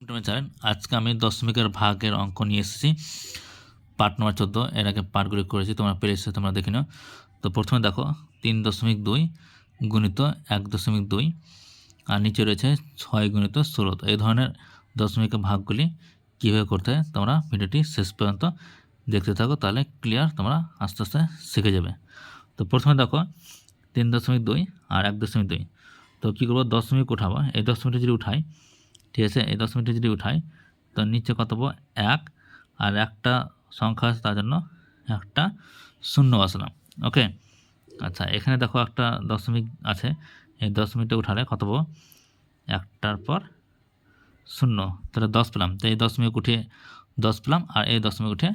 Channel আজকে আমি দশমিকের ভাগের অঙ্ক নিয়ে এসেছি। পার্ট নম্বর চোদ্দ, এর আগে পার্টগুলি করেছি, তোমরা পেরে এসে তোমরা দেখে নাও। তো প্রথমে দেখো, তিন দশমিক দুই গুণিত এক দশমিক দুই, আর নিচে রয়েছে ছয় গুণিত ষোলো। এই ধরনের দশমিকের ভাগগুলি কীভাবে করতে হয়, তোমরা ভিডিওটি শেষ পর্যন্ত দেখতে থাকো, তাহলে ক্লিয়ার তোমরা আস্তে আস্তে শিখে যাবে। তো প্রথমে দেখো, তিন দশমিক দুই আর এক দশমিক দুই। তো কী করব, দশমিক উঠাবো। এই দশমিকটা যদি উঠাই ঠিক আছে? এই দশমিকটা যদি উঠাই, তো নিচে কত পাবো? এক। আর একটা সংখ্যা আছে তার জন্য একটা শূন্য বসালাম। ওকে? আচ্ছা এখানে দেখো একটা দশমিক আছে। এই দশমিকটা উঠালে কত পাবো? একটার পর শূন্য। তাহলে দশ পেলাম। তো এই দশমিক উঠে দশ পেলাম আর এই দশমিক উঠে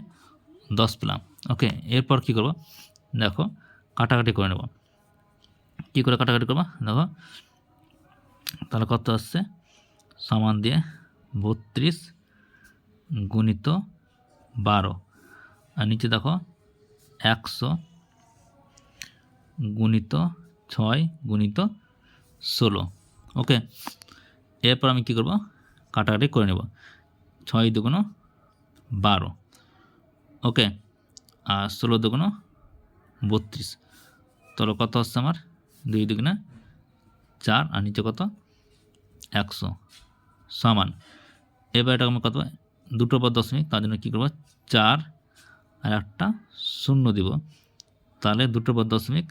দশ পেলাম। ওকে? এরপর কি করব? দেখো, কাটাকাটি করে নেব। কী করে কাটাকাটি করব? দেখো, তাহলে কত আসছে? সমান দিয়ে বত্রিশ গুণিত বারো। আর নিচে দেখো একশো গুণিত ছয় গুণিত ষোলো। ওকে? এরপর আমি কী করব? কাটাকাটি করে নেব। ছয় দুগুণ বারো। ওকে? আর ষোলো দুগুণ বত্রিশ। তাহলে কত হচ্ছে আমার? দুই দুগুণে চার। আর নিচে কত? একশো। সমান। এবার এটা আমার কত দুটো পর দশমিক তার জন্য কী করব? চার আর একটা শূন্য দিব। তাহলে দুটো পর দশমিক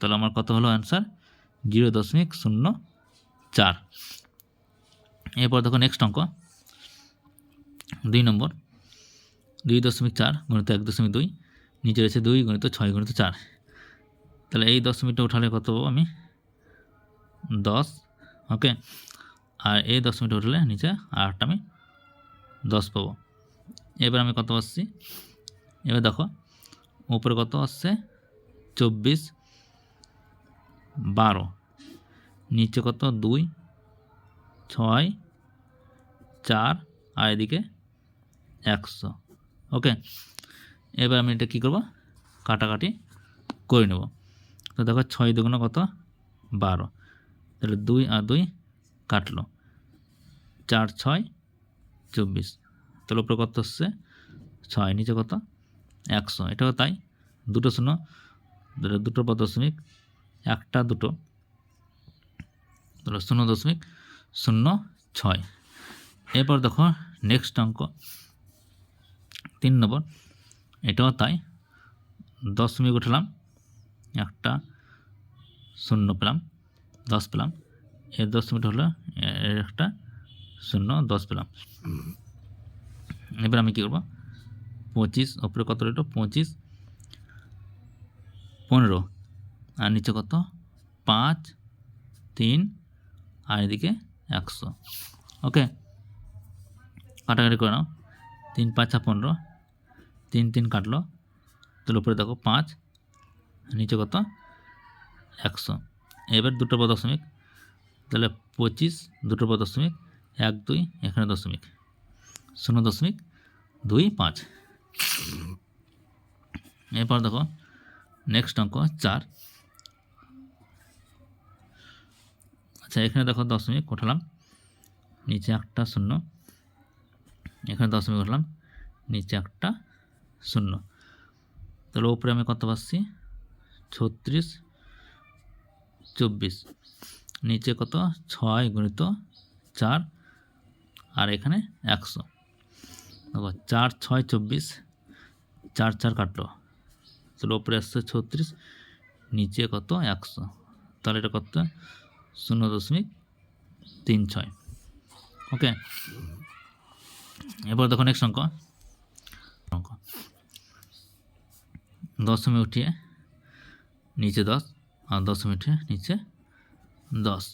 তাহলে আমার কত হলো অ্যান্সার জিরো দশমিক শূন্য চার। এরপর দেখো নেক্সট অঙ্ক। দুই নম্বর, দুই দশমিক চার গণিত এক দশমিক দুই, নিচে রয়েছে দুই গণিত ছয় গণিত চার। তাহলে এই দশমিকটা উঠালে কত আমি? দশ। ওকে আর এই দশ মিনিট উঠলে নিচে আটটা আমি দশ পাবো। এবার আমি কত আসছি এবার দেখো, উপরে কত আসছে? চব্বিশ, বারো। নিচে কত? দুই, ছয়, চার, আর এদিকে একশো। ওকে, এবার আমি এটা কী করব? কাটাকাটি করে নেব। তো দেখো, ছয় দুগুণ কত? বারো। তাহলে দুই আর দুই কাটলো। চার, ছয়, চব্বিশ। তাহলে উপরে কত হচ্ছে ছয়, নিচে কত? একশো। এটাও তাই। দুটো শূন্য। দুটো পর দশমিক, একটা দুটো। তাহলে শূন্য দশমিক, শূন্য, ছয়। এরপর দেখো নেক্সট অঙ্ক। তিন নম্বর। এটাও তাই। দশমিক উঠলাম, একটা, শূন্য পেলাম, দশ পেলাম। এর দশ মিনিট হলো এর একটা শূন্য দশ পেলাম। এবার আমি কী করব? পঁচিশ, ওপরে কত রইল? পঁচিশ, পনেরো। আর নিচে কত? পাঁচ, তিন, আর এদিকে একশো। ওকে? কাটাকাটি করে নাও। তিন, পাঁচ পাঁচা পনেরো। তিন তিন কাটলো। তাহলে উপরে দেখো, পাঁচ নিচে কত? একশো। এবার দুটো পর দশমিক তাহলে পঁচিশ দুটো পর দশমিক, এক, দুই, এখানে দশমিক। শূন্য দশমিক, দুই, পাঁচ। এরপর দেখো নেক্সট অঙ্ক চার। আচ্ছা এখানে দেখো দশমিক উঠালাম নিচে একটা শূন্য। এখানে দশমিক উঠলাম নিচে একটা শূন্য। তাহলে ওপরে আমি কত পাচ্ছি? ছত্রিশ, চব্বিশ। নিচে কত? ছয় গুণিত চার, আর এখানে একশো। দেখো, চার, ছয়, চব্বিশ, চার চার কাটলো। তাহলে ওপরে আসছে ছত্রিশ, নিচে কত? একশো। তাহলে এটা কত? শূন্য দশমিক তিন ছয়। ওকে? এবার দেখো নেক্সট অঙ্ক অঙ্ক। দশমী উঠিয়ে নিচে দশ, আর দশমী উঠিয়ে নিচে দশ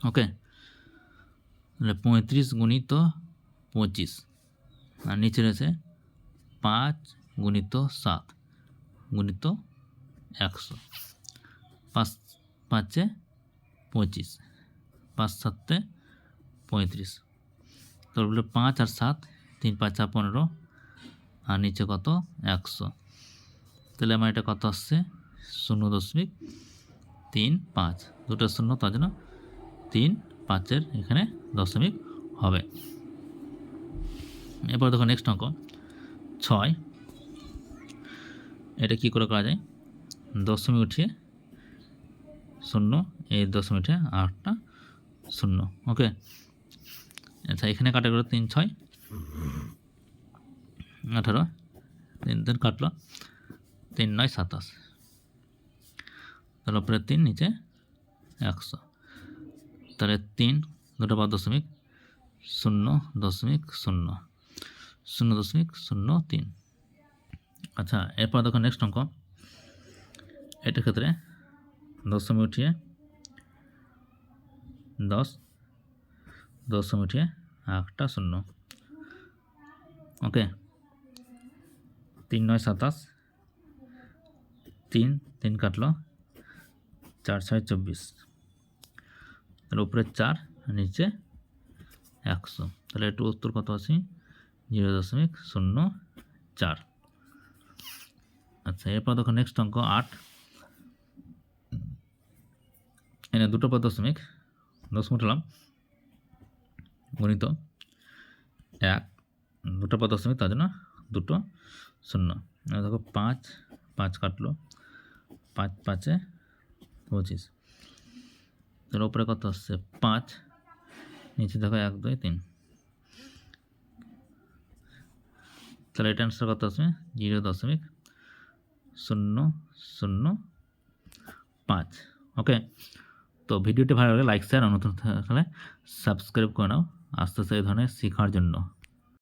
ওকে তাহলে পঁয়ত্রিশ গুণিত পঁচিশ আর নিচে রয়েছে পাঁচ গুণিত সাত গুণিত একশো পাঁচ পাঁচে পঁচিশ পাঁচ সাতে পঁয়ত্রিশ তোর বলে পাঁচ আর সাত তিন পাঁচা পনেরো আর নিচে কত একশো তাহলে আমার এটা কত আসছে শূন্য দশমিক তিন পাঁচ। দুটো শূন্য, তার জন্য তিন পাঁচের এখানে দশমিক হবে। এরপর দেখো নেক্সট অঙ্ক। ছয়। এটা কি করে করা যায়? দশমিক উঠিয়ে শূন্য, এই দশমিক উঠিয়ে আটটা শূন্য। ওকে? আচ্ছা এখানে কাটা গেলো তিন, ছয়। আঠারো। তিন তিন কাটলো। তিন, নয়, সাতাশ। তাহলে উপরে তিন নিচে একশো। তাহলে তিন দুটো পাঁচ দশমিক শূন্য দশমিক শূন্য। শূন্য দশমিক শূন্য তিন। আচ্ছা এরপর দেখো নেক্সট অঙ্ক। এটার ক্ষেত্রে দশমিক উঠিয়ে দশ, দশমিক উঠিয়ে একটা শূন্য। ওকে? তিন নয় সাতাশ। তিন তিন কাটলো। চার ছয় চব্বিশ। তাহলে উপরে চার নিচে একশো। তাহলে একটু উত্তর কত আছে? জিরো দশমিক শূন্য চার। আচ্ছা এরপর দেখো নেক্সট অঙ্ক আট। এনে দুটো পর দশমিক দশমিক উঠলাম গণিত এক, দুটো পর দশমিক, তার জন্য দুটো শূন্য। দেখো পাঁচ পাঁচ কাটলো। পাঁচ, পাঁচে পঁচিশ তার উপরে কত আসছে? পাঁচ। নিচে দেখো এক, দুই, তিন। তাহলে এটা অ্যান্সার কত আসবে? জিরো দশমিক শূন্য শূন্য, পাঁচ। ওকে তো ভিডিওটি ভালো লাগলে লাইক শেয়ার আর নতুন থাকলে সাবস্ক্রাইব করে নাও। আস্তে আস্তে এই ধরনের শেখার জন্য।